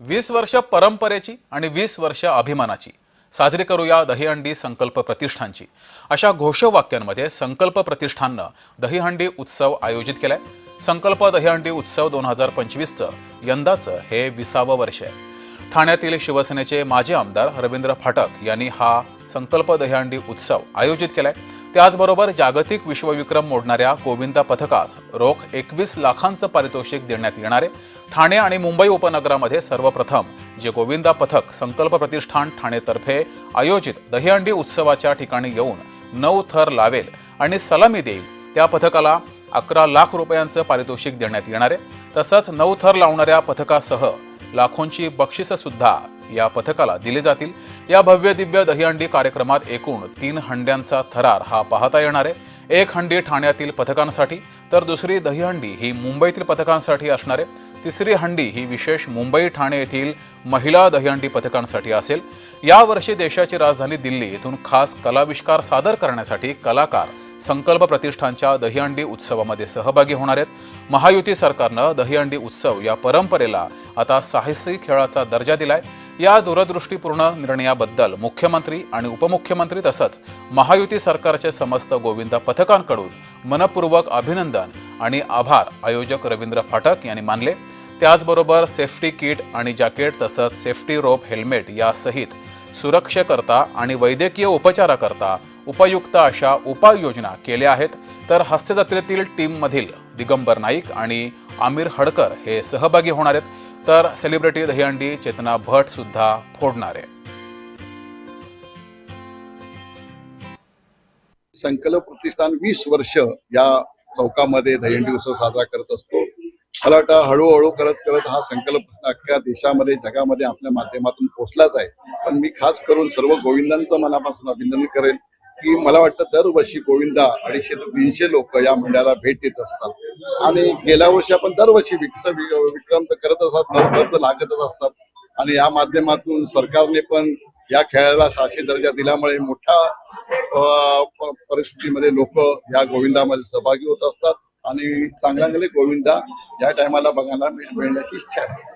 वीस वर्ष परंपरेची आणि वीस वर्ष अभिमानाची. साजरी करूया दहीहंडी संकल्प प्रतिष्ठानची. अशा घोषवाक्यांमध्ये संकल्प प्रतिष्ठाननं दहीहंडी उत्सव आयोजित केलाय. संकल्प दहीहंडी उत्सव दोन हजार पंचवीसचं यंदाचं हे विसावं वर्ष आहे. ठाण्यातील शिवसेनेचे माजी आमदार रवींद्र फाटक यांनी हा संकल्प दहीहंडी उत्सव आयोजित केलाय. त्याचबरोबर जागतिक विश्वविक्रम मोडणाऱ्या गोविंदा पथकास रोख एकवीस लाखांचं पारितोषिक देण्यात येणार आहे. ठाणे आणि मुंबई उपनगरामध्ये सर्वप्रथम जे गोविंदा पथक संकल्प प्रतिष्ठान ठाणेतर्फे आयोजित दहीहंडी उत्सवाच्या ठिकाणी येऊन नऊ थर लावेल आणि सलामी देईल त्या पथकाला अकरा लाख रुपयांचं पारितोषिक देण्यात येणार आहे. तसंच नऊ थर लावणाऱ्या पथकासह लाखोंची बक्षिसंसुद्धा या पथकाला दिली जातील. या भव्य दिव्य दहीहंडी कार्यक्रमात एकूण तीन हंड्यांचा थरार हा पाहता येणार आहे. एक हंडी ठाण्यातील पथकांसाठी तर दुसरी दहीहंडी ही मुंबईतील पथकांसाठी असणार आहे. तिसरी हंडी ही विशेष मुंबई ठाणे येथील महिला दहीहंडी पथकांसाठी असेल. यावर्षी देशाची राजधानी दिल्ली येथून खास कलाविष्कार सादर करण्यासाठी कलाकार संकल्प प्रतिष्ठानच्या दहीहंडी उत्सवामध्ये सहभागी होणार आहेत. महायुती सरकारनं दहीहंडी उत्सव या परंपरेला आता साहसी खेळाचा दर्जा दिलाय. या दूरदृष्टीपूर्ण निर्णयाबद्दल मुख्यमंत्री आणि उपमुख्यमंत्री तसंच महायुती सरकारचे समस्त गोविंदा पथकांकडून मनपूर्वक अभिनंदन आणि आभार. आयोजक रवींद्र फाटक यांनी मानले. त्याचबरोबर सेफ्टी किट आणि जॅकेट तसंच सेफ्टी रोप हेल्मेट यासहित सुरक्षेकरता आणि वैद्यकीय उपचाराकरता उपयुक्त अशा उपाययोजना केल्या आहेत. तर हास्यजत्रेतील टीममधील दिगंबर नाईक आणि आमिर हडकर हे सहभागी होणार आहेत. तर सेलिब्रिटी दहीहंडी चेतना भट सुद्धा फोडणार. आहे संकल्प प्रतिष्ठान वीस वर्ष या चौकामध्ये दहीहंडी उत्सव साजरा करत असतो. मला वाटतं हळूहळू करत करत हा संकल्प अख्ख्या देशामध्ये जगामध्ये आपल्या माध्यमातून पोहोचलाच आहे. पण मी खास करून सर्व गोविंदांचं मनापासून अभिनंदन करेल. की मला वाटतं दरवर्षी गोविंदा अडीचशे ते तीनशे लोक या मंडळाला भेट देत असतात. आणि गेल्या वर्षी आपण दरवर्षी विक्स विक्रम तर करत असतात नंतर लागतच असतात. आणि या माध्यमातून सरकारने पण या खेळाला शासकीय दर्जा दिल्यामुळे मोठ्या परिस्थितीमध्ये लोक या गोविंदामध्ये सहभागी होत असतात. आणि चांगल्या चांगले गोविंदा या टायमाला बघायला मिळण्याची इच्छा आहे.